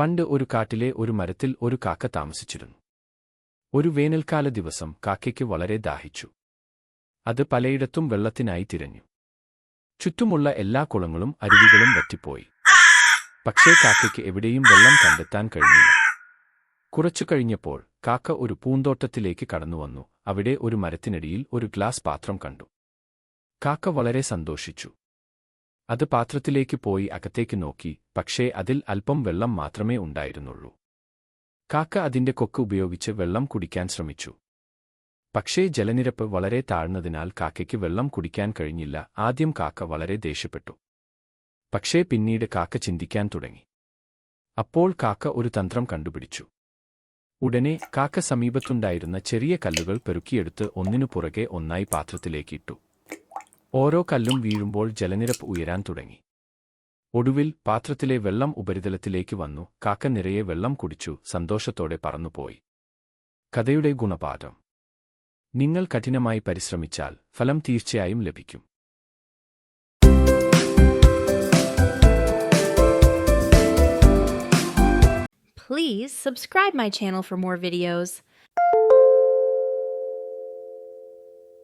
പണ്ട് ഒരു കാട്ടിലെ ഒരു മരത്തിൽ ഒരു കാക്ക താമസിച്ചിരുന്നു. ഒരു വേനൽക്കാല ദിവസം കാക്കയ്ക്ക് വളരെ ദാഹിച്ചു. അത് പലയിടത്തും വെള്ളത്തിനായി തിരഞ്ഞു. ചുറ്റുമുള്ള എല്ലാ കുളങ്ങളും അരുവികളും വറ്റിപ്പോയി. പക്ഷേ കാക്കയ്ക്ക് എവിടെയും വെള്ളം കണ്ടെത്താൻ കഴിഞ്ഞില്ല. കുറച്ചു കഴിഞ്ഞപ്പോൾ കാക്ക ഒരു പൂന്തോട്ടത്തിലേക്ക് കടന്നുവന്നു. അവിടെ ഒരു മരത്തിനടിയിൽ ഒരു ഗ്ലാസ് പാത്രം കണ്ടു. കാക്ക വളരെ സന്തോഷിച്ചു. അത് പാത്രത്തിലേക്ക് പോയി അകത്തേക്ക് നോക്കി പക്ഷേ അതിൽ അല്പം വെള്ളം മാത്രമേ ഉണ്ടായിരുന്നുള്ളൂ. കാക്ക അതിന്റെ കൊക്ക് ഉപയോഗിച്ച് വെള്ളം കുടിക്കാൻ ശ്രമിച്ചു. പക്ഷേ ജലനിരപ്പ് വളരെ താഴ്ന്നതിനാൽ കാക്കയ്ക്ക് വെള്ളം കുടിക്കാൻ കഴിഞ്ഞില്ല ആദ്യം കാക്ക വളരെ ദേഷ്യപ്പെട്ടു. പക്ഷേ പിന്നീട് കാക്ക ചിന്തിക്കാൻ തുടങ്ങി. അപ്പോൾ കാക്ക ഒരു തന്ത്രം കണ്ടുപിടിച്ചു. ഉടനെ കാക്ക സമീപത്തുണ്ടായിരുന്ന ചെറിയ കല്ലുകൾ പെറുക്കിയെടുത്ത് ഒന്നിനു പുറകെ ഒന്നായി പാത്രത്തിലേക്കിട്ടു ഓരോ കല്ലും വീഴുമ്പോൾ ജലനിരപ്പ് ഉയരാൻ തുടങ്ങി. ഒടുവിൽ പാത്രത്തിലെ വെള്ളം ഉപരിതലത്തിലേക്ക് വന്നു കാക്ക നിറയെ വെള്ളം കുടിച്ചു സന്തോഷത്തോടെ പറന്നുപോയി. കഥയുടെ ഗുണപാഠം. നിങ്ങൾ കഠിനമായി പരിശ്രമിച്ചാൽ ഫലം തീർച്ചയായും ലഭിക്കും. Please subscribe my channel for more videos.